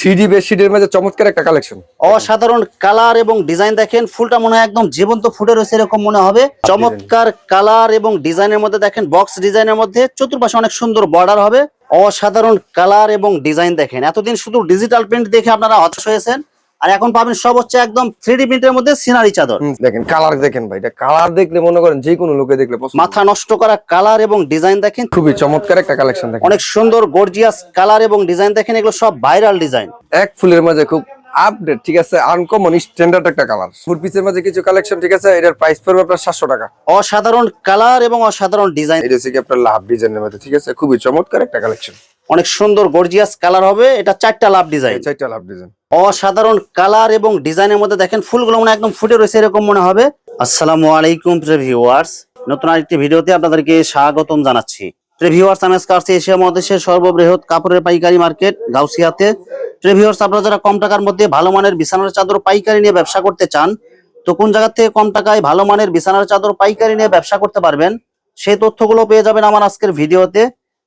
Three D বেডশিটের মধ্যে চমৎকার একটা কালেকশন অসাধারণ কালার এবং ডিজাইন দেখেন ফুলটা মনে হয় একদম জীবন্ত ফুটে রয়েছে এরকম মনে হবে। চমৎকার কালার এবং ডিজাইনের মধ্যে দেখেন বক্স ডিজাইনের মধ্যে চতুর্পাশে অনেক সুন্দর বর্ডার হবে। অসাধারণ কালার এবং ডিজাইন দেখেন। এতদিন শুধু ডিজিটাল প্রিন্ট দেখে আপনারা হতাশ হয়েছেন। আর এখন পাবেন সব হচ্ছে একদম থ্রি প্রিন্টের মধ্যে সিনারি চাদর। দেখেন কালার দেখেন ভাই এটা কালার দেখলে মনে করেন যে কোনো লোকে দেখলে মাথা নষ্ট করা কালার এবং ডিজাইন দেখেন। খুবই চমৎকার একটা কালেকশন দেখেন। অনেক সুন্দর গর্জিয়াস কালার এবং ডিজাইন দেখেন এগুলো সব ভাইরাল ডিজাইন এক ফুলের মাঝে খুব আপডেট ঠিক আছে? আনকমন স্ট্যান্ডার্ড একটা কালার ফুল পিসের মাঝে কিছু কালেকশন ঠিক আছে? এটার প্রাইস পড়বে আপনার সাতশো টাকা। অসাধারণ কালার এবং অসাধারণ ডিজাইন এটা হচ্ছে কি আপনার লাভ ডিজাইনের মধ্যে ঠিক আছে? খুবই চমৎকার একটা কালেকশন অনেক সুন্দর গর্জিয়াস কালার হবে। এটা চারটা লাভ ডিজাইন চারটা লাভ ডিজাইন অসাধারণ কালার এবং ডিজাইনের মধ্যে দেখেন ফুলগুলো মনে একদম ফুটে রয়েছে এরকম মনে হবে। আসসালামু আলাইকুম ভিউয়ার্স নতুন আরেকটি ভিডিওতে আপনাদেরকে স্বাগতম জানাচ্ছি। ভিউয়ার্স আমি আজকে আসছি এশিয়া মহাদেশের সর্ববৃহৎ কাপড়ের পাইকারি মার্কেট গাউসিয়াতে। ভিউয়ার্স আপনারা যারা কম টাকার মধ্যে ভালো মানের বিছানার চাদর পাইকারি নিয়ে ব্যবসা করতে চান তো কোন জায়গা থেকে কম টাকায় ভালো মানের বিছানার চাদর পাইকারি নিয়ে ব্যবসা করতে পারবেন সেই তথ্যগুলো পেয়ে যাবেন আমার আজকের ভিডিওতে।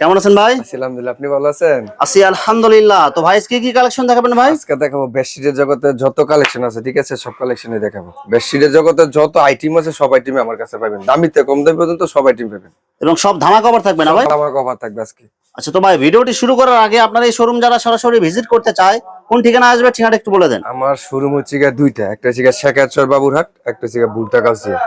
কেমন আছেন ভাই? আলহামদুলিল্লাহ। আপনি ভালো আছেন? আছি আলহামদুলিল্লাহ। তো ভাই আজকে কি কালেকশন দেখাবেন ভাই? আজকে দেখাবো বেডশিটের জগতে যত কালেকশন আছে ঠিক আছে? সব কালেকশনই দেখাবো। বেডশিটের জগতে যত আইটেম আছে সব আইটেম আমার কাছে পাবেন। দামিতে কম দামি পর্যন্ত সব আইটেম পাবেন। এবং সব ধামা কভার থাকবে না ভাই? আমার কভার থাকবে আজকে। আচ্ছা তো ভাই ভিডিওটি শুরু করার আগে আপনার এই শোরুম যারা সরাসরি ভিজিট করতে চায় কোন ঠিকানা আসবে ঠিকানাটা একটু বলে দেন। আমার শোরুম হচ্ছে গিয়ে দুইটা। একটা হচ্ছে গিয়ে শেখাচর বাবুরহাট একটা হচ্ছে গিয়ে বুলতা কাউসিয়া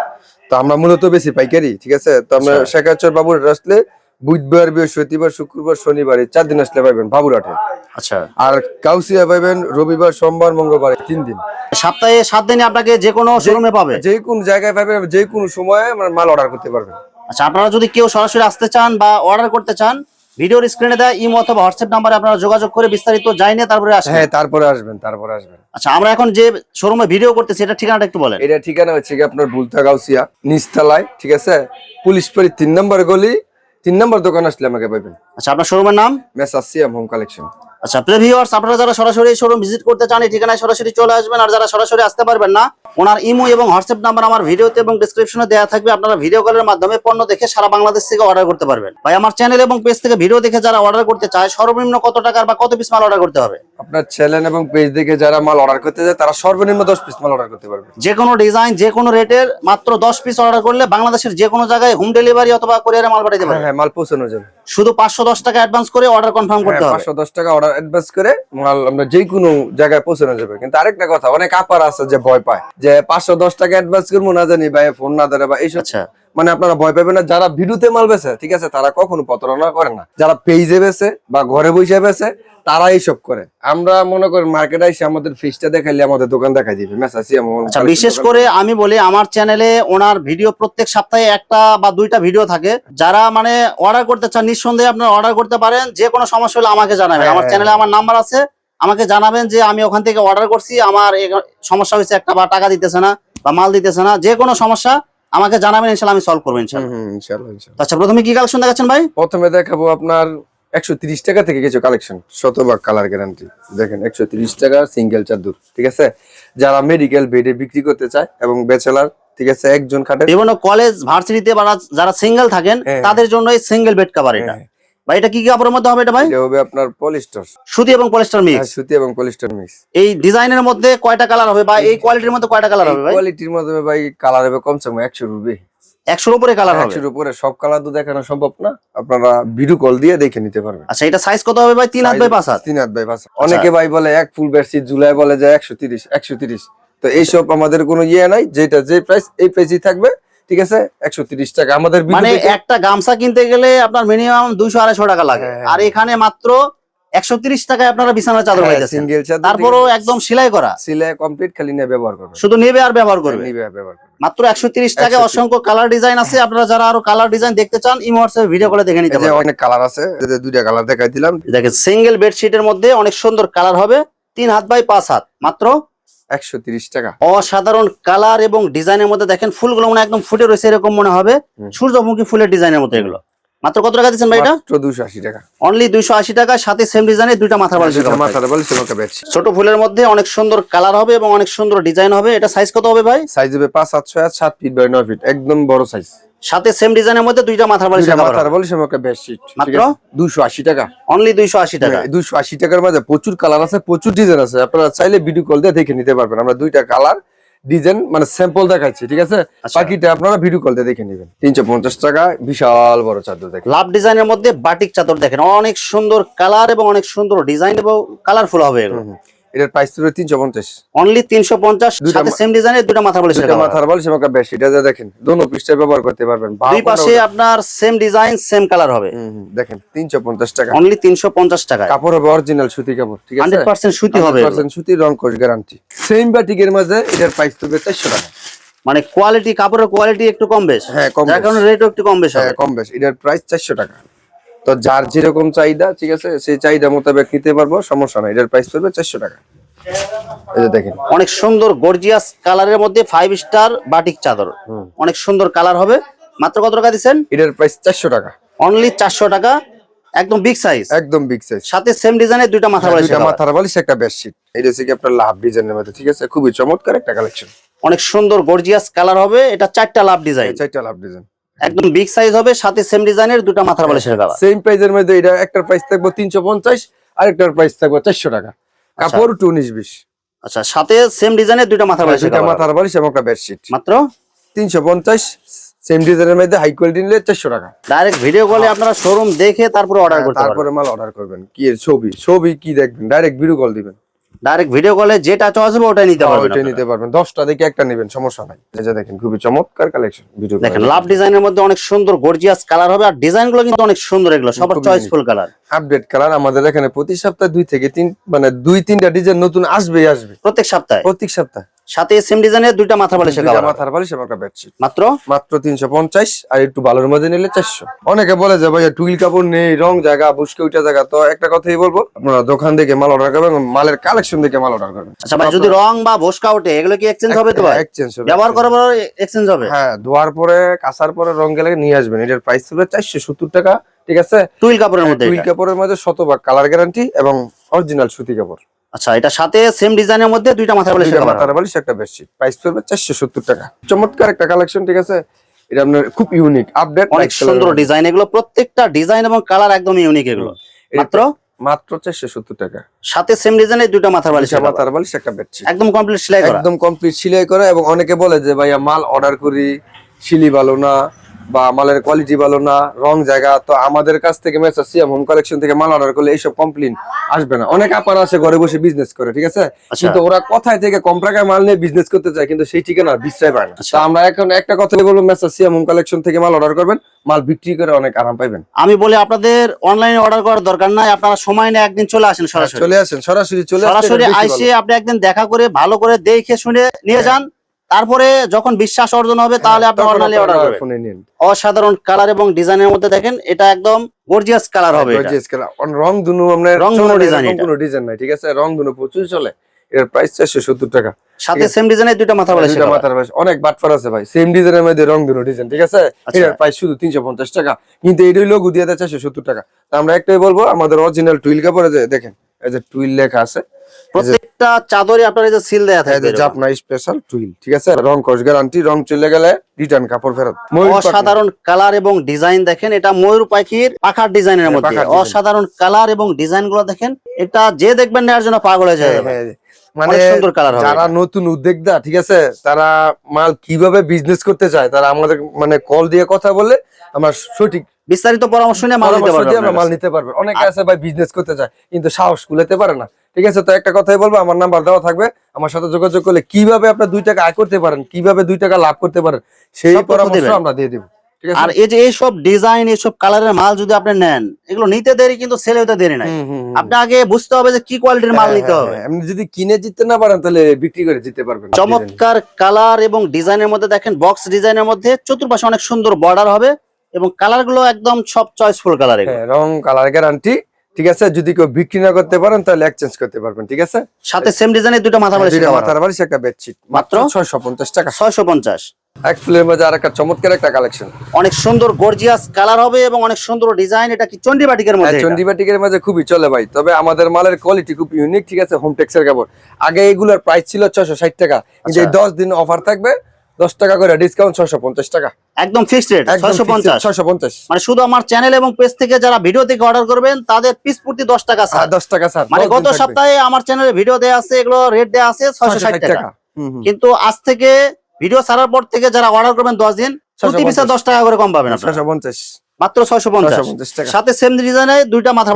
তো আমরা মূলত বেশি পাইকারি ঠিক আছে? তো আমরা আচ্ছা। শেখাচর বাবুরহাট আসলে বুধবার বৃহস্পতিবার শুক্রবার শনিবার এই চার দিন আসলে পাইবেন বাবুরহাটে। আচ্ছা। আর কাউসিয়া পাইবেন রবিবার সোমবার মঙ্গলবার তিন দিন। সপ্তাহে সাত দিনে আপনাকে যে কোনো শোরুমে পাবে? যে কোন জায়গায় পাবেন যে কোনো সময়ে মাল অর্ডার করতে পারবেন। আচ্ছা আপনারা যদি কেউ সরাসরি আসতে চান বা অর্ডার করতে চান ভিডিওর স্ক্রিনে দেয় ইমো অথবা হোয়াটসঅ্যাপ নাম্বারে আপনারা যোগাযোগ করে বিস্তারিত জানিয়ে তারপরে আসবেন। হ্যাঁ তারপরে আসবেন তারপরে আসবেন। আচ্ছা আমরা এখন যে শোরুমে ভিডিও করতেছি এটা ঠিকানাটা একটু বলেন। এটা ঠিকানা হচ্ছে কি আপনার বুলতা গাউসিয়া নিচতলায় ঠিক আছে? পুলিশ পাড়ি তিন নম্বর গলি তিন নম্বর দোকান আসলে আমাকে পাবেন আচ্ছা আপনার শোরুমের নাম? মেসাসিয়াম হোম কালেকশন। আচ্ছা প্রিভিউয়ার্স আপনারা যারা সরাসরি শোরুম ভিজিট করতে চান এই ঠিকানায় সরাসরি চলে আসবেন। আর যারা সরাসরি আসতে পারবেন না ওনার ইমো এবং হোয়াটসঅ্যাপ নাম্বার আমার ভিডিওতে এবং ডেসক্রিপশনে দেওয়া থাকবে। আপনারা ভিডিও কলের মাধ্যমে পণ্য দেখে সারা বাংলাদেশ থেকে অর্ডার করতে পারবেন। ভাই আমার চ্যানেল এবং পেজ থেকে ভিডিও দেখে যারা অর্ডার করতে চায় সর্বনিম্ন কত টাকার বা কত পিস মাল অর্ডার করতে হবে? আপনার চ্যানেল এবং পেজ দেখে যারা মাল অর্ডার করতে চায় তারা সর্বনিম্ন দশ পিস মাল অর্ডার করতে পারবে। যে কোনো ডিজাইন যে কোনো রেটের মাত্র দশ পিস অর্ডার করলে বাংলাদেশের যে কোনো জায়গায় হোম ডেলিভারি অথবা কোরিয়ারে মাল পাঠাতে হ্যাঁ পারবে। হ্যাঁ মাল পৌঁছানো যাবে শুধু পাঁচশো দশ টাকা অ্যাডভান্স করে অর্ডার কনফার্ম করতে হবে। পাঁচশো দশ টাকা অর্ডার অ্যাডভান্স করে মাল আমরা যে কোনো জায়গায় পৌঁছানো যাবে। কিন্তু আরেকটা কথা অনেক আপার আছে যে ভয় পায়। যে পাঁচশো দশ টাকা অ্যাডভান্স করব না জানি ভাই ফোন না ধরে বা এইসব। আচ্ছা। মানে আপনারা ভয় পাবেন না যারা ভিডিওতে মাল বেছে ঠিক আছে তারা কখনো প্রতারণা করে না। যারা পেজে বেছে বা ঘরে বসে বেছে তারা এইসব করে। আমরা মনে করি মার্কেটে এসে আমাদের ফিসটা দেখাইলে আমাদের দোকান দেখাই দিবে। মেসাসি আচ্ছা বিশেষ করে আমি বলি আমার চ্যানেলে ওনার ভিডিও প্রত্যেক সপ্তাহে একটা বা দুইটা ভিডিও থাকে। যারা মানে অর্ডার করতে চান নিঃসন্দেহে আপনারা অর্ডার করতে পারেন। যে কোনো সমস্যা হলে আমাকে জানাবেন। আমার হ্যাঁ। চ্যানেলে আমার নাম্বার আছে। আমাকে জানাবেন যে আমি ওখান থেকে অর্ডার করছি। আমার সমস্যা হয়েছে একটা বা টাকা দিতেছে না বা মাল দিতেছে না। যে কোনো সমস্যা আমাকে জানাবেন ইনশাল্লাহ আমি সলভ করব ইনশাল্লাহ। আচ্ছা প্রথমে কি কালেকশন দেখাচ্ছেন ভাই? প্রথমে দেখাবো আপনার একশো তিরিশ টাকা থেকে কিছু কালেকশন শতভাগ কালার গ্যারান্টি দেখেন একশো তিরিশ টাকা সিঙ্গেল চাদর ঠিক আছে? যারা মেডিকেল বেডে বিক্রি করতে চায় এবং বেচেলার ঠিক আছে একজন খাটে বিভিন্ন কলেজ ভার্সিটিতে যারা সিঙ্গেল থাকেন হ্যাঁ। তাদের জন্য এই সিঙ্গেল বেড কাভার এটা। হ্যাঁ, ভাই এটা কি কি কাপড়ের মধ্যে হবে এটা ভাই? এটা হবে আপনার পলিস্টার সুতি এবং পলিস্টার মিক্স সুতি এবং পলিস্টার মিক্স এই ডিজাইনের মধ্যে কয়টা কালার হবে বা এই কোয়ালিটির মধ্যে কয়টা কালার হবে ভাই? কোয়ালিটির মধ্যে ভাই কালার হবে কমসে কম একশো রুপি। একশোর উপরে কালার হবে। একশোর উপরে সব কালার তো দেখানো সম্ভব না। আপনারা ভিডিও কল দিয়ে দেখে নিতে পারবেন। আচ্ছা এটা সাইজ কত হবে ভাই? তিন হাত বাই পাঁচ হাত? তিন হাত বাই পাঁচ অনেকে ভাই বলে এক ফুল বেডশিট জুলাই বলে একশো তিরিশ একশো তিরিশ। তো এইসব আমাদের কোনো ইয়ে নাই যেটা যে প্রাইস এই প্রাইসই থাকবে ঠিক আছে? একশো তিরিশ টাকা। আমাদের মানে একটা গামছা কিনতে গেলে আপনার মিনিমাম দুইশো আড়াইশো টাকা লাগে। হ্যাঁ। আর এখানে মাত্র একশো তিরিশ টাকায় আপনারা বিছানার চাদর হ্যাঁ, পাইতেছেন। সিঙ্গেল চাদর তারপরও একদম সেলাই করা। সিলে কমপ্লিট খালি নিয়ে ব্যবহার করবে শুধু নেবে আর ব্যবহার করবে। নিবে আর ব্যবহার করবে। মাত্র একশো তিরিশ টাকা অসংখ্য কালার ডিজাইন আছে। আপনারা যারা আরও কালার ডিজাইন দেখতে চান ইমোয়ার্স ভিডিও করে দেখে নিতে পারেন অনেক কালার আছে দুইটা কালার দেখাই দিলাম। দেখেন সিঙ্গেল বেডশিটের মধ্যে অনেক সুন্দর কালার হবে। তিন হাত বাই পাঁচ হাত। মাত্র একশো তিরিশ টাকা। অসাধারণ কালার এবং ডিজাইনের মধ্যে দেখেন ফুলগুলো মনে হয় একদম ফুটে রয়েছে এরকম মনে হবে। সূর্যমুখী ফুলের ডিজাইনের মতো এগুলো। মাত্র কত টাকা দিচ্ছেন ভাই এটা? দুশো আশি টাকা। অনলি দুইশো আশি টাকা সাথে সেম ডিজাইনের দুইটা মাথা বালিশ মাথার একটা বেডশিট। ছোট ফুলের মধ্যে অনেক সুন্দর কালার হবে এবং অনেক সুন্দর ডিজাইন হবে। এটা সাইজ কত হবে ভাই? সাইজ হবে পাঁচ সাত ছয় সাত ফিট বাই নয় ফিট একদম বড় সাইজ সাথে সেম ডিজাইনের মধ্যে দুইটা মাথা বালিশ মাথার বালিশ একটা বেডশিট মাত্র? দুশো আশি টাকা। অনলি দুইশো আশি টাকা। দুশো আশি টাকার মধ্যে প্রচুর কালার আছে প্রচুর ডিজাইন আছে। আপনারা চাইলে ভিডিও কল দিয়ে দেখে নিতে পারবেন। আমরা দুইটা কালার ডিজাইন মানে স্যাম্পল দেখাচ্ছি ঠিক আছে আচ্ছা। বাকিটা আপনারা ভিডিও কল দিয়ে দেখে নেবেন তিনশো পঞ্চাশ টাকা বিশাল বড় চাদর দেখেন লাভ ডিজাইনের মধ্যে বাটিক চাদর দেখেন অনেক সুন্দর কালার এবং অনেক সুন্দর ডিজাইন এবং কালারফুল হবে। এটার প্রাইস হবে তিনশো পঞ্চাশ। অনলি তিনশো পঞ্চাশ সেম ডিজাইনের দুইটা মাথা বালিশ দুইটা মাথার বালিশ এবং বেডশিট এটা দেখেন দোনো পৃষ্ঠায় ব্যবহার করতে পারবেন। দুই পাশে আপনার সেম ডিজাইন সেম কালার হবে। দেখেন তিনশো পঞ্চাশ টাকা। অনলি তিনশো পঞ্চাশ টাকা কাপড় হবে অরিজিনাল সুতি কাপড় ঠিক আছে? হান্ড্রেড পার্সেন্ট সুতি হবে। 100% সুতি রং কোষ গ্যারান্টি সেম বাটিকের মাঝে এটার প্রাইস হবে চারশো টাকা। মানে কোয়ালিটি কাপড়ের কোয়ালিটি একটু কম বেশ। হ্যাঁ, কম কারণে রেটও একটু কম বেশ হবে। হ্যাঁ কম বেশ। এটার প্রাইস চারশো টাকা। তো যার যেরকম চাহিদা ঠিক আছে সেই চাহিদা মোতাবেক নিতে পারব সমস্যা নাই। এটার প্রাইস পড়বে চারশো টাকা। এই দেখেন। অনেক সুন্দর গর্জিয়াস কালারের মধ্যে ফাইভ স্টার বাটিক চাদর। অনেক সুন্দর কালার হবে। মাত্র কত টাকা দিচ্ছেন? এটার প্রাইস চারশো টাকা। অনলি চারশো টাকা। একদম বিগ সাইজ একদম বিগ সাইজ সাথে সেম ডিজাইনের দুইটা মাথা বালিশ দুইটা মাথার বালিশ একটা বেডশিট এটা হচ্ছে কি আপনার লাভ ডিজাইনের মধ্যে ঠিক আছে? খুবই চমৎকার একটা কালেকশন অনেক সুন্দর গর্জিয়াস কালার হবে। এটা চারটা লাভ ডিজাইন চারটা লাভ ডিজাইন একদম বিগ সাইজ হবে সাথে সেম ডিজাইনের দুইটা মাথার বালিশের কালার সেম প্রাইসের মধ্যে এটা একটার প্রাইস থাকবে তিনশো পঞ্চাশ আর একটার প্রাইস থাকবে চারশো টাকা। কাপড় টু উনিশ বিশ আচ্ছা সাথে সেম ডিজাইনের দুটো মাথার বালিশের দুইটা কালার মাথার বালিশ এবং একটা বেডশিট মাত্র? তিনশো পঞ্চাশ সেম ডিজাইনের মধ্যে হাই কোয়ালিটি নিলে চারশো টাকা। ডাইরেক্ট ভিডিও কলে আপনারা শোরুম দেখে তারপরে অর্ডার করতে পারবেন। তারপরে মাল অর্ডার করবেন। কি এর ছবি? ছবি কি দেখবেন? ডাইরেক্ট ভিডিও কল দিবেন। ডাইরেক্ট ভিডিও কলে যেটা চয়েস হবে ওটাই নিতে পারবেন ওটা নিতে পারবেন। দশটা দেখে একটা নেবেন সমস্যা নাই। এই যে দেখেন খুবই চমৎকার কালেকশন ভিডিও দেখেন লাভ ডিজাইনের মধ্যে অনেক সুন্দর গর্জিয়াস কালার হবে আর ডিজাইনগুলো কিন্তু অনেক সুন্দর এগুলো সবার চয়েসফুল কালার আপডেট কালার আমাদের এখানে প্রতি সপ্তাহে দুই থেকে তিন মানে দুই তিনটা ডিজাইন নতুন আসবেই আসবে প্রত্যেক সপ্তাহে? প্রত্যেক সপ্তাহে। সাথে সেম ডিজাইনের দুইটা মাথা বালিশের দুইটা মাথার বালিশ এবং একটা বেডশিট মাত্র? মাত্র তিনশো পঞ্চাশ আর একটু ভালোর মধ্যে নিলে চারশো। অনেকে বলে যে ভাইয়া টুইল কাপড় নেই রং জায়গা বুসকে ওইটা জায়গা। তো একটা কথাই বলব আপনারা দোকান থেকে মাল অর্ডার করবেন মালের কালেকশন দেখে মাল অর্ডার করবেন। আচ্ছা ভাই যদি রং বা ভোসকা ওঠে এগুলো কি এক্সচেঞ্জ হবে তো ভাই এক্সচেঞ্জ হবে ব্যবহার করার পর এক্সচেঞ্জ হবে? হ্যাঁ ধোয়ার পরে কাঁচার পরে রং গেলে নিয়ে আসবেন। এটার প্রাইস চারশো সত্তর টাকা ঠিক আছে? টুইল কাপড়ের মধ্যে টুইল কাপড়ের মধ্যে শতভাগ কালার গ্যারান্টি এবং অরিজিনাল সুতি কাপড়। আচ্ছা এটা সাথে সেম ডিজাইনের মধ্যে দুইটা মাথা বালিশের দুইটা কালার মাথার বালিশ একটা বেডশিট প্রাইস পড়বে চারশো সত্তর টাকা। চমৎকার একটা কালেকশন ঠিক আছে? এটা আপনার খুব ইউনিক আপডেট অনেক সুন্দর ডিজাইন এগুলো প্রত্যেকটা ডিজাইন এবং কালার একদম ইউনিক এগুলো। মাত্র? মাত্র চারশো সত্তর টাকা। সাথে সেম ডিজাইনের দুইটা মাথা বালিশের দুইটা colour। মাথার বালিশ একটা বেডশিট একদম কমপ্লিট সেলাই করা। একদম কমপ্লিট সেলাই করা এবং অনেকে বলে যে ভাইয়া মাল অর্ডার করি সিলি ভালো না। বা মালের কোয়ালিটি ভালো না রং জায়গা তো আমাদের কাছ থেকে মেসা সিএম হোম কালেকশন থেকে মাল অর্ডার করলে এইসব কমপ্লেন আসবে না। অনেক আপার আছে ঘরে বসে বিজনেস করে ঠিক আছে? আচ্ছা। কিন্তু ওরা কোথায় থেকে কম টাকায় মাল নিয়ে বিজনেস করতে চায় কিন্তু সেই ঠিকানা বিশ্রায় পায় না। আচ্ছা। তা আমরা এখন একটা কথা বলব মেসা সিএম হোম কালেকশন থেকে মাল অর্ডার করবেন মাল বিক্রি করে অনেক আরাম পাইবেন। আমি বলি আপনাদের অনলাইনে অর্ডার করার দরকার নাই আপনারা সময় নিয়ে একদিন চলে আসেন সরাসরি। চলে আসেন সরাসরি চলে সরাসরি আইসে আপনি একদিন দেখা করে ভালো করে দেখে শুনে নিয়ে যান। তারপরে যখন বিশ্বাস অর্জন হবে তাহলে আপনি হ্যাঁ, অনলাইনে অর্ডার করবেন অসাধারণ কালার এবং ডিজাইনের মধ্যে দেখেন এটা একদম গর্জিয়াস কালার হবে color. অন- রং দুনু আপনার রং দুনো চলে না, design এরকম এটা। কোনো ডিজাইন নাই ঠিক আছে? রং দুনু প্রচুর চলে। এর প্রাইস চারশো সত্তর টাকা সাথে সেম ডিজাইনের দুটো মাথা দুইটা colour। মাথার বালিশ। অনেক বাটফার আছে ভাই সেম ডিজাইনের মধ্যে রং দুনো ডিজাইন ঠিক আছে? আচ্ছা। এটার প্রাইস শুধু তিনশো পঞ্চাশ টাকা। কিন্তু দিয়ে দেয় চারশো সত্তর টাকা। তা আমরা একটাই বলব আমাদের অরিজিনাল টুইল কাপড়ে দেখেন এই যে টুইল লেখা আছে প্রত্যেকটা চাদরে আপনার যে সিল দেয়া থাকবে যে। জাপনা স্পেশাল টুইল ঠিক আছে? রং কস গ্যারান্টি রং চলে গেলে রিটার্ন কাপড় ফেরত। অসাধারণ কালার এবং ডিজাইন দেখেন এটা ময়ূর পাখির পাখার ডিজাইনের হ্যাঁ, মধ্যে। অসাধারণ কালার এবং ডিজাইনগুলো দেখেন এটা যে দেখবেন নেওয়ার জন্য পাগল হয়ে যাবে। হ্যাঁ, হ্যাঁ। মানে সুন্দর কালার হবে। যারা নতুন উদ্যোক্তা ঠিক আছে? তারা মাল কীভাবে বিজনেস করতে চায় তারা আমাদের মানে কল দিয়ে কথা বলে আমরা সঠিক বিস্তারিত পরামর্শ নিয়ে মাল নিতে পরামর্শ আমরা মাল নিতে পারবে। অনেকে আছে ভাই বিজনেস করতে চায় কিন্তু সাহস কুলাতে পারে না। ঠিক আছে তো একটা কথাই বলব আমার নাম্বার দেওয়া থাকবে। আমার সাথে যোগাযোগ করলে কীভাবে আপনার দুই টাকা আয় করতে পারেন কীভাবে দুই টাকা লাভ করতে পারেন সেই পরামর্শ আমরা দিয়ে দিব। ঠিক আর এই যে এইসব ডিজাইন এইসব কালারের মাল যদি আপনি নেন এগুলো নিতে দেরি কিন্তু সেল হতে দেরি নাই। আপনি আগে বুঝতে হবে যে কি কোয়ালিটির মাল হ্যাঁ, নিতে হ্যাঁ, হবে। হ্যাঁ। আপনি যদি কিনে জিততে না পারেন তাহলে বিক্রি করে জিততে পারবেন চমৎকার কালার এবং ডিজাইনের মধ্যে দেখেন বক্স ডিজাইনের মধ্যে চতুর্পাশে অনেক সুন্দর বর্ডার হবে। এবং কালারগুলো একদম সব চয়েসফুল কালার হ্যাঁ রং কালার গ্যারান্টি ঠিক আছে? যদি কেউ বিক্রি না করতে পারেন তাহলে এক্সচেঞ্জ করতে পারবেন ঠিক আছে? সাথে সেম ডিজাইনের দুটো মাথা বালিশ দুইটা মাথার বালিশ একটা বেডশিট মাত্র? মাত্র? ছয়শো পঞ্চাশ টাকা। ছয়শো পঞ্চাশ। এক ফুলের মাঝে আর একটা চমৎকার একটা কালেকশন অনেক সুন্দর গর্জিয়াস কালার হবে এবং অনেক সুন্দর ডিজাইন এটা কি মধ্যে? চন্ডিবাটিকের মাঝে খুবই চলে ভাই। তবে আমাদের মালের কোয়ালিটি খুব ইউনিক ঠিক আছে? হোম টেক্সের কাপড়। আগে এগুলোর প্রাইস ছিল ছশো ষাট টাকা। কিন্তু এই আচ্ছা। দশ দিন অফার থাকবে দশ টাকা করে ডিসকাউন্ট ছশো পঞ্চাশ টাকা। একদম ফিক্সড রেট ছয়শো পঞ্চাশ। ছশো পঞ্চাশ। মানে শুধু আমার চ্যানেল এবং পেজ থেকে যারা ভিডিও থেকে অর্ডার করবেন তাদের পিস প্রতি দশ টাকা আর ছাড় দশ টাকা স্যার মানে গত সপ্তাহে আমার চ্যানেলে ভিডিও দেয়া আছে এগুলো রেট দেয়া আছে ছয়শো ষাট টাকা। কিন্তু আজ থেকে ভিডিও ছাড়ার পর থেকে যারা অর্ডার করবেন দশ দিন প্রতি পিসে 650 দশ টাকা করে কম পাবেন আপনারা। ছশো পঞ্চাশ। মাত্র ছয়শো পঞ্চাশ। টাকা। সাথে সেম ডিজাইনে দুইটা মাথার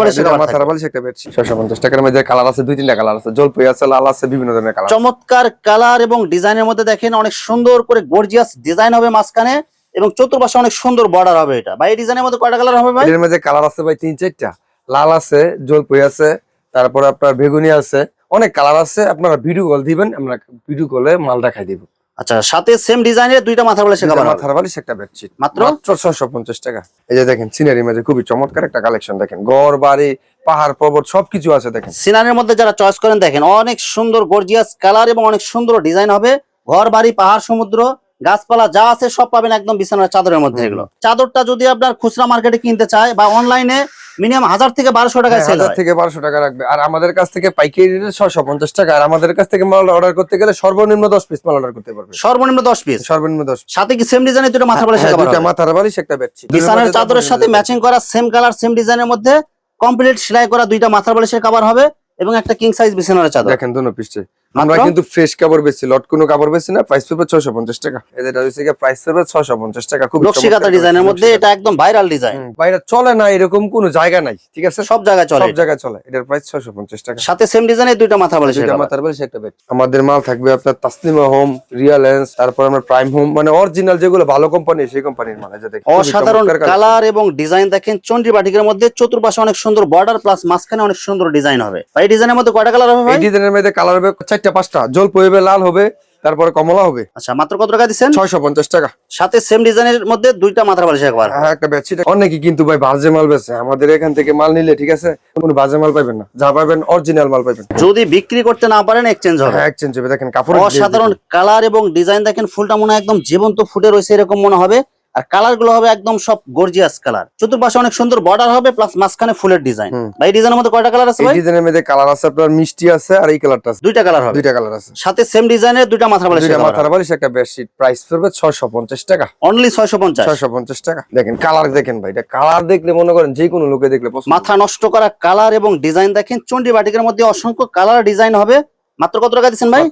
বালিশ একটা বেডশিট ছশো পঞ্চাশ। টাকার মধ্যে কালার আছে দুই তিনটা কালার আছে। জলপই আছে লাল আছে বিভিন্ন ধরনের কালার চমৎকার কালার এবং ডিজাইনের মধ্যে দেখেন অনেক সুন্দর করে গর্জিয়াস ডিজাইন হবে মাঝখানে এবং চতুর্পাশে অনেক সুন্দর বর্ডার হবে এটা। ভাই এই ডিজাইনের মধ্যে কয়টা কালার হবে ভাই? এর মধ্যে কালার আছে ভাই তিন চারটা। লাল আছে জলপই আছে তারপরে আপনার বেগুনি আছে। অনেক কালার আছে আপনারা ভিডিও কল দিবেন আমরা ভিডিও কলে মাল দেখাই দিব। আচ্ছা সাথে সেম ডিজাইনের দুইটা মাথা বাড়ি দুইটা শেখা মাথার বালিশ একটা বেডশিট। মাত্র? ছশো পঞ্চাশ টাকা। এই যে দেখেন সিনারি মাঝে খুবই চমৎকার একটা কালেকশন দেখেন। গড় বাড়ি পাহাড় পর্বত সবকিছু আছে দেখেন। সিনারের মধ্যে যারা চয়েস করেন দেখেন অনেক সুন্দর গর্জিয়াস কালার এবং অনেক সুন্দর ডিজাইন হবে। ঘর বাড়ি পাহাড় সমুদ্র গাছপালা যা আছে সব পাবেন একদম বিছানার চাদরের মধ্যে এগুলো। চাদরটা যদি আপনার খুচরা মার্কেটে কিনতে চায় বা অনলাইনে মিনিমাম হাজার থেকে বারোশো টাকায় হ্যাঁ, হাজার থেকে বারোশো টাকা রাখবে আর আমাদের কাছ থেকে পাইকারি রেটে ছশো পঞ্চাশ টাকা। আর আমাদের কাছ থেকে মাল অর্ডার করতে গেলে সর্বনিম্ন দশ পিস মাল অর্ডার করতে পারবে। সর্বনিম্ন দশ পিস সর্বনিম্ন দশ সাথে কি সেম ডিজাইনের দুটো মাথা বাড়ি হ্যাঁ, দুইটা মাথার বালিশ একটা বেডশিট বিছানার চাদরের সাথে ম্যাচিং করা সেম কালার সেম ডিজাইনের মধ্যে কমপ্লিট সেলাই করা দুইটা মাথার বালিশের কভার হবে এবং একটা কিং সাইজ বিছানার চাদর। দেখেন দুনো পিসে আমরা কিন্তু ফ্রেশ কাপড় বেচছি। লট কোনো কাপড় বেচছি না প্রাইস পড়বে ছশো পঞ্চাশ টাকা। এদের হচ্ছে প্রাইস পড়বে ছশো পঞ্চাশ টাকা। খুব নকশিকাতা ডিজাইনের মধ্যে এটা একদম ভাইরাল ডিজাইন বাইরে চলে না এরকম কোনো জায়গা নাই ঠিক আছে? সব জায়গায় চলে সব জায়গায় চলে এটার প্রাইস ছশো পঞ্চাশ টাকা। সাথে সেম ডিজাইনের দুইটা মাথা বালিশের দুইটা। মাথার বালিশ একটা বেড আমাদের মাল থাকবে আপনার তাসলিমা হোম রিয়ালেন্স তারপর আমরা প্রাইম হোম মানে অরিজিনাল যেগুলো ভালো কোম্পানি সেই কোম্পানির মাল। যে দেখেন, অসাধারণ কালার এবং ডিজাইন দেখেন চন্ডি বাটিকের মধ্যে চতুর্পাশে অনেক সুন্দর বর্ডার প্লাস মাঝখানে অনেক সুন্দর ডিজাইন হবে। এই ডিজাইনের মধ্যে কয়টা কালার হবে এই ডিজাইনের মধ্যে কালার হবে চারটা পাঁচটা। জল হবে লাল হবে তারপরে কমলা হবে। আচ্ছা মাত্র কত টাকা দিচ্ছেন? ছয়শো পঞ্চাশ টাকা। সাথে সেম ডিজাইনের মধ্যে দুইটা মাথার বালিশের কভার হ্যাঁ একটা বেডশিট অনেকে কিন্তু ভাই বাজে মাল বেছে আমাদের এখান থেকে মাল নিলে ঠিক আছে? কোনো বাজে মাল পাবেন না। যা পাবেন অরিজিনাল মাল পাবেন যদি বিক্রি করতে না পারেন এক্সচেঞ্জ হবে। হ্যাঁ এক্সচেঞ্জ হবে। দেখেন কাপড় অসাধারণ কালার এবং ডিজাইন দেখেন ফুলটা মনে হয় একদম জীবন্ত ফুটে রয়েছে এরকম মনে হবে। আর কালারগুলো হবে একদম সব গর্জিয়াস কালার চতুর্পাশে অনেক সুন্দর বর্ডার হবে প্লাস মাঝখানে ফুলের ডিজাইন। ভাই ডিজাইনের মধ্যে কয়টা কালার আছে ভাই? ডিজাইনের মধ্যে কালার আছে আপনার মিষ্টি আছে আর এই কালারটা আছে। দুইটা কালার হবে। দুইটা কালার আছে। সাথে সেম ডিজাইনের দুইটা মাথার বালিশ দুইটা মাথার বালিশ একটা বেডশিট প্রাইস পড়বে ছয়শো পঞ্চাশ টাকা। অনলি ছয়শো পঞ্চাশ। ছয়শো পঞ্চাশ টাকা। দেখেন কালার দেখেন ভাই এটা কালার দেখলে মনে করেন যে কোনো লোকে দেখলে পছন্দ। মাথা নষ্ট করা কালার এবং ডিজাইন দেখেন চন্ডি বাটিকের মধ্যে অসংখ্য কালার ডিজাইন হবে। মাত্র কত টাকা দিচ্ছেন ভাই?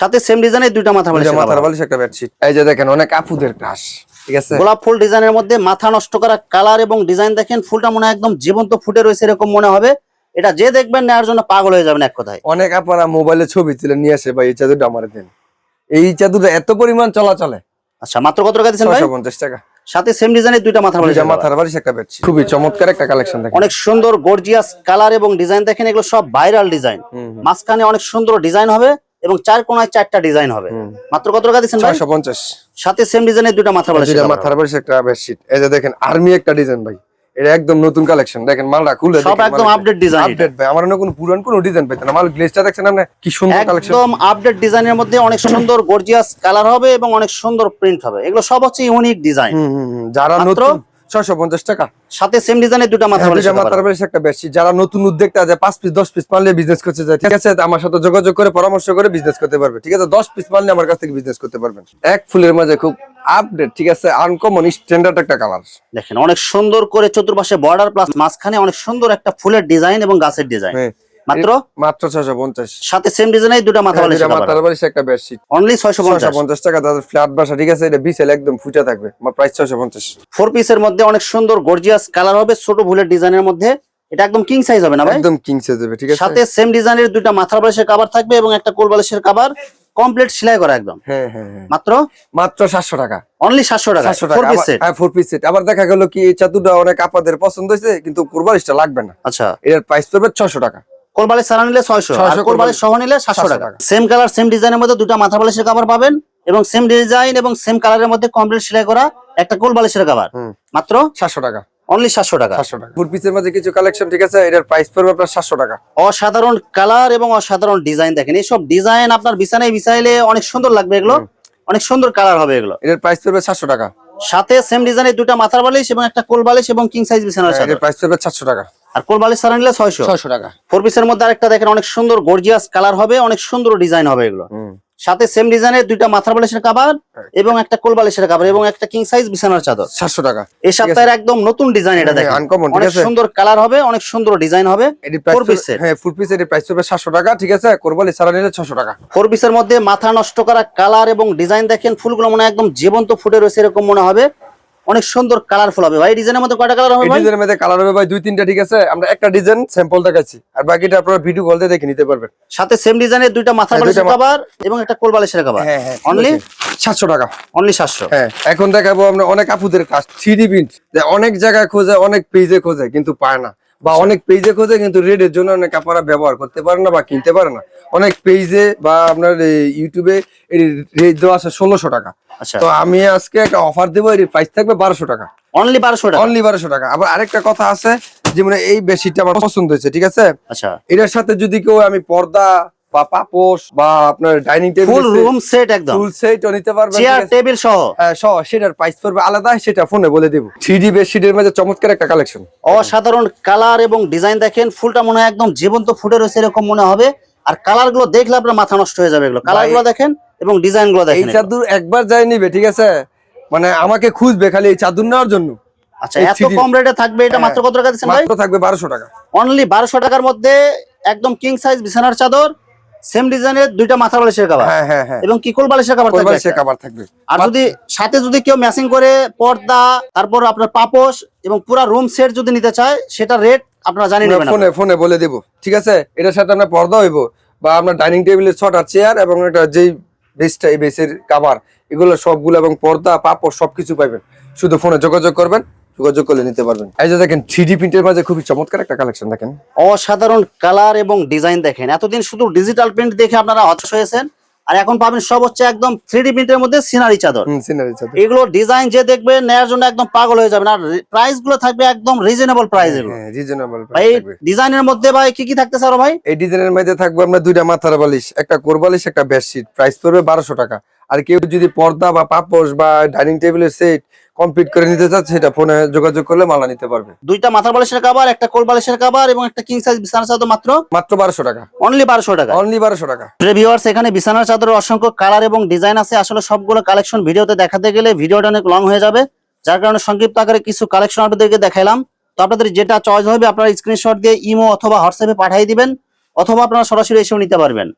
সাথে সেম ডিজাইনের দুইটা মাথা বালিশ মাথার বালিশ একটা বেডশিট এই যে দেখেন অনেক আপুদের ক্রাশ ঠিক আছে? গোলাপ ফুল ডিজাইনের মধ্যে মাথা নষ্ট করা কালার এবং ডিজাইন দেখেন ফুলটা মনে হয় একদম জীবন্ত ফুটে রয়েছে এরকম মনে হবে। এটা যে দেখবেন নেওয়ার জন্য পাগল হয়ে যাবেন এক কথায়। অনেক আপনারা মোবাইলে ছবি তুলে নিয়ে আসে ভাই এই চাদরটা আমার দেন। এই চাদরটা এত পরিমাণ চলাচলে? আচ্ছা মাত্র কত টাকা দিচ্ছেন ভাই? ছয়শো পঞ্চাশ টাকা। সাথে সেম ডিজাইনের দুইটা মাথা বালিশ মাথার বালিশ একটা বেডশিট। খুবই চমৎকার একটা কালেকশন দেখেন। অনেক সুন্দর। গর্জিয়াস কালার এবং ডিজাইন দেখেন এগুলো সব ভাইরাল ডিজাইন মাঝখানে অনেক সুন্দর ডিজাইন হবে। এবং চার কোনায় চারটা ডিজাইন হবে। মাত্র কত টাকা দিচ্ছেন ভাই? ছয়শো পঞ্চাশ। সাথে সেম ডিজাইনের দুটো মাথা বালিশ দুইটা মাথার বালিশ একটা বেডশিট এই যে দেখেন আর্মি একটা ডিজাইন ভাই। এটা একদম নতুন কালেকশন দেখেন মালটা খুলে সব একদম আপডেট ডিজাইন আপডেট ভাই আমার কোনো পুরান কোনো ডিজাইন পাইতেন না। মাল গ্লেজটা দেখছেন আপনি? কি সুন্দর কালেকশন একদম আপডেট ডিজাইনের মধ্যে অনেক সুন্দর গর্জিয়াস কালার হবে এবং অনেক সুন্দর প্রিন্ট হবে। এগুলো সব হচ্ছে ইউনিক ডিজাইন। যারা নতুন ছয়শো পঞ্চাশ টাকা। সাথে সেম ডিজাইনের দুইটা মাথা বালিশ দুইটা মাথার বালিশ একটা বেডশিট যারা নতুন উদ্যোক্তা আছে পাঁচ পিস দশ পিস মানলে বিজনেস করতে যায় ঠিক আছে আমার সাথে যোগাযোগ করে পরামর্শ করে বিজনেস করতে পারবে। ঠিক আছে দশ পিস মানলে আমার কাছ থেকে বিজনেস করতে পারবেন। এক ফুলের মাঝে খুব আপডেট ঠিক আছে আনকমন স্ট্যান্ডার্ড একটা কালার দেখেন অনেক সুন্দর করে চতুর্পাশে বর্ডার প্লাস মাঝখানে অনেক সুন্দর একটা ফুলের ডিজাইন এবং গাছের ডিজাইন হ্যাঁ। মাত্র? মাত্র ছয়শো পঞ্চাশ। সাথে সেম ডিজাইনের দুটা মাথা বালিশ মাথার বালিশ একটা বেডশিট অনলি ছয়শো ছয়শো পঞ্চাশ পঞ্চাশ টাকা তাদের ফ্ল্যাট বাসা ঠিক আছে? এটা বিসেল একদম ফুটে থাকবে। আমার প্রাইস ছয়শো পঞ্চাশ। ফোর পিসের মধ্যে অনেক সুন্দর গর্জিয়াস কালার হবে ছোট ফুলের ডিজাইনের মধ্যে। এটা একদম কিং সাইজ হবে না ভাই? একদম কিং সাইজ হবে ঠিক আছে? সাথে সেম ডিজাইনের দুইটা মাথার বালিশের কাভার থাকবে এবং একটা কোল বালিশের কাভার কমপ্লিট সেলাই করা একদম। হ্যাঁ হ্যাঁ হ্যাঁ। মাত্র? মাত্র সাতশো টাকা। অনলি সাতশো টাকা। সাতশো ফোর টাকা piece set four piece set আবার দেখা গেল কি এই চাতুটা অনেক আপাদের পছন্দ হয়েছে কিন্তু কোরবালিশটা লাগবে না। আচ্ছা। এর প্রাইস পড়বে ছশো টাকা। কোল বালিশ সারা নিলে ছয়শো আর 600 সহ নিলে সাতশো টাকা। সেম কালার সেম ডিজাইনের মধ্যে দুটা মাথা বালিশের কাভার পাবেন এবং সেম ডিজাইন এবং সেম কালারের মধ্যে কমপ্লিট সেলাই করা একটা কোল বালিশের কাভার মাত্র সাতশো টাকা। অনলি সাতশো টাকা। সাতশো টাকা। ফোর পিসের মাঝে কিছু কালেকশন ঠিক আছে? এটার প্রাইস পড়বে আপনার সাতশো টাকা। অসাধারণ কালার এবং অসাধারণ ডিজাইন দেখেন। এইসব ডিজাইন আপনার বিছানায় বিছাইলে অনেক সুন্দর লাগবে এগুলো। অনেক সুন্দর কালার হবে এগুলো। এটার প্রাইস পড়বে সাতশো টাকা। সাথে সেম ডিজাইনের দুটা মাথার বালিশ এবং একটা কোল বালিশ এবং কিং সাইজ বিছানার সাথে প্রাইস পড়বে সাতশো টাকা। আর বালিশ ছাড়া নিলে ছয়শো? ছয়শো টাকা। ফোর পিসের মধ্যে আরেকটা দেখেন অনেক সুন্দর গর্জিয়াস কালার হবে অনেক সুন্দর ডিজাইন হবে এগুলো। সাথে সেম ডিজাইনের দুইটা মাথার বালিশের কাবার এবং একটা কোল বালিশের কাবার এবং একটা কিং সাইজ বিছানার চাদর। সাতশো টাকা। এই সপ্তাহের একদম নতুন ডিজাইন এটা হ্যাঁ, দেখেন। অনেক সুন্দর কালার হবে অনেক সুন্দর ডিজাইন হবে। piece এর? হ্যাঁ ফুল পিস এর প্রাইস পড়বে সাতশো টাকা ঠিক আছে। কোরবালি ছাড়া নিলে ছশো টাকা। ফোর পিসের মধ্যে মাথা নষ্ট করা কালার এবং ডিজাইন দেখেন ফুলগুলো মনে হয় একদম জীবন্ত ফুটে রয়েছে এরকম মনে হবে। অনেক সুন্দর কালারফুল হবে। ভাই ডিজাইনের মধ্যে কয়টা কালার হবে ভাই? ডিজাইনের মধ্যে কালার হবে ভাই দুই তিনটা ঠিক আছে? আমরা একটা ডিজাইন স্যাম্পল দেখাচ্ছি। আর বাকিটা আপনারা ভিডিও কল দিয়ে দেখে নিতে পারবেন। সাথে সেম ডিজাইনের দুইটা মাথা বালিশের কভার এবং একটা কোল বালিশের কভার হ্যাঁ হ্যাঁ অনলি সাতশো টাকা। অনলি সাতশো। হ্যাঁ এখন দেখাবো আমরা অনেক আপুদের কাজ। 3D প্রিন্ট অনেক জায়গায় খোঁজে অনেক পেজে খোঁজে কিন্তু পায় না। বা অনেক পেজে খোঁজে কিন্তু রেডের জন্য অনেক আপনারা ব্যবহার করতে পারে না বা কিনতে পারে না। অনেক পেজে বা আপনার ইউটিউবে রেড রেট দেওয়া আছে ষোলোশো টাকা। আচ্ছা। তো আমি আজকে একটা অফার দেবো এর প্রাইস থাকবে বারোশো টাকা। অনলি বারোশো টাকা? অনলি বারোশো টাকা। আবার আরেকটা কথা আছে যে মানে এই বেশিটা আমার পছন্দ হয়েছে ঠিক আছে? আচ্ছা। এটার সাথে যদি কেউ আমি পর্দা বা পাপোশ বা আপনার dining table full room set একদম। ফুল সেটও নিতে পারবেন চেয়ার টেবিল সহ? হ্যাঁ, সহ। সেটার প্রাইস পড়বে আলাদা সেটা ফোনে বলে দেবো। থ্রি বেডশিটের মধ্যে চমৎকার একটা কালেকশন অসাধারণ কালার এবং ডিজাইন দেখেন ফুলটা মনে হয় একদম জীবন্ত ফুটে রয়েছে এরকম মনে হবে। আর কালারগুলো দেখলে আপনার মাথা নষ্ট হয়ে যাবে এগুলো। কালারগুলো দেখেন এবং ডিজাইনগুলো দেখেন এগুলো। চাদর একবার যাই নিবে ঠিক আছে? মানে আমাকে খুঁজবে খালি এই চাদর নেওয়ার জন্য। আচ্ছা এত কম রেটে থাকবে এটা হ্যাঁ, মাত্র কত টাকা দিচ্ছেন ভাই? মাত্র থাকবে বারোশো টাকা। অনলি বারোশো টাকার মধ্যে একদম কিং সাইজ বিছানার চাদর। সেম ডিজাইনের দুইটা মাথা বালিশের কাবার হ্যাঁ হ্যাঁ হ্যাঁ। এবং কিকল বালিশের কাবার থাকবে সে কাবার থাকবে। আর যদি সাথে যদি কেউ ম্যাচিং করে পর্দা তারপর আপনার পাপোশ এবং পুরো রুম সেট যদি নিতে চায় সেটা রেট আপনারা জানিয়ে নেবেন ফোনে ফোনে বলে দিব। ঠিক আছে? এটার সাথে আমরা পর্দা হইব বা আপনার ডাইনিং টেবিলের ছটা চেয়ার এবং একটা যেই বেসটা এই বেসের কাবার এগুলো সবগুলো এবং পর্দা পাপড় সবকিছু পাইবেন। শুধু ফোনে যোগাযোগ করবেন। যোগাযোগ করলে নিতে পারবেন। এই যে দেখেন থ্রি প্রিন্টের মাঝে খুবই চমৎকার একটা কালেকশন দেখেন। অসাধারণ কালার এবং ডিজাইন দেখেন। এতদিন শুধু ডিজিটাল প্রিন্ট দেখে আপনারা হতাশ হয়েছেন আর এখন পাবেন সব হচ্ছে একদম থ্রি প্রিন্টের মধ্যে সিনারি চাদর। সিনারি চাদর। এগুলো ডিজাইন যে দেখবে নেয়ার জন্য একদম পাগল হয়ে যাবেন। আর প্রাইসগুলো থাকবে একদম রিজনেবল প্রাইস এগুলো হ্যাঁ রিজনেবল ভাই ডিজাইনের মধ্যে ভাই কি কি থাকতেছে আরও ভাই? এই ডিজাইনের মধ্যে থাকবে আপনার দুইটা মাথার বালিশ একটা কোরবালিশ একটা বেডশিট প্রাইস পড়বে বারোশো টাকা। আর কেউ যদি পর্দা বা পাপোশ বা ডাইনিং টেবিলের সেট কমপ্লিট করে নিতে চাচ্ছে সেটা ফোনে যোগাযোগ করলে মালা নিতে পারবে। দুইটা মাথার বালিশের কাবার একটা কোল বালিশের কাবার এবং একটা কিং সাইজ বিছানার চাদর মাত্র? মাত্র বারোশো টাকা। অনলি বারোশো টাকা? অনলি বারোশো টাকা। ভিউয়ার্স এখানে বিছানার চাদরের অসংখ্য কালার এবং ডিজাইন আছে। আসলে সবগুলো কালেকশন ভিডিওতে দেখাতে গেলে ভিডিওটা অনেক লং হয়ে যাবে। যার কারণে সংক্ষিপ্ত আকারে কিছু কালেকশন আপনাদেরকে দেখাইলাম। তো আপনাদের যেটা চয়েস হবে আপনারা স্ক্রিনশট দিয়ে ইমো অথবা হোয়াটসঅ্যাপে পাঠিয়ে দিবেন অথবা আপনারা সরাসরি এসেও নিতে পারবেন।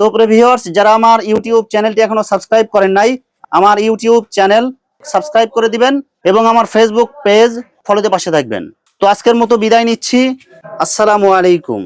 তো ভিউয়ার্স যারা আমার ইউটিউব চ্যানেলটি এখনও সাবস্ক্রাইব করেন নাই, আমার ইউটিউব চ্যানেল সাবস্ক্রাইব করে দিবেন এবং আমার ফেসবুক পেজ ফলোতে পাশে থাকবেন। তো আজকের মতো বিদায় নিচ্ছি। আসসালামু আলাইকুম।